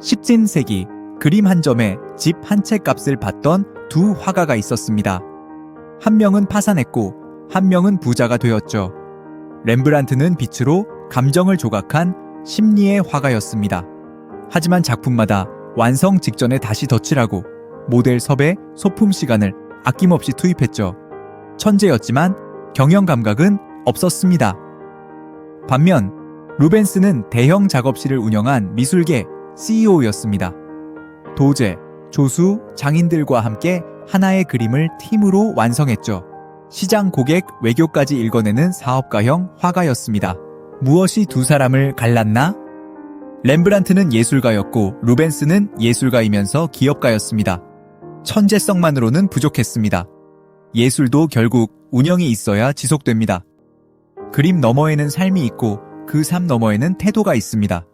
10진세기 그림 한 점에 집 한 채 값을 받던 두 화가가 있었습니다. 한 명은 파산했고 한 명은 부자가 되었죠. 렘브란트는 빛으로 감정을 조각한 심리의 화가였습니다. 하지만 작품마다 완성 직전에 다시 덧칠하고 모델 섭외, 소품 시간을 아낌없이 투입했죠. 천재였지만 경영 감각은 없었습니다. 반면 루벤스는 대형 작업실을 운영한 미술계 CEO였습니다. 도제, 조수, 장인들과 함께 하나의 그림을 팀으로 완성했죠. 시장 고객 외교까지 읽어내는 사업가형 화가였습니다. 무엇이 두 사람을 갈랐나? 렘브란트는 예술가였고 루벤스는 예술가이면서 기업가였습니다. 천재성만으로는 부족했습니다. 예술도 결국 운영이 있어야 지속됩니다. 그림 너머에는 삶이 있고 그 삶 너머에는 태도가 있습니다.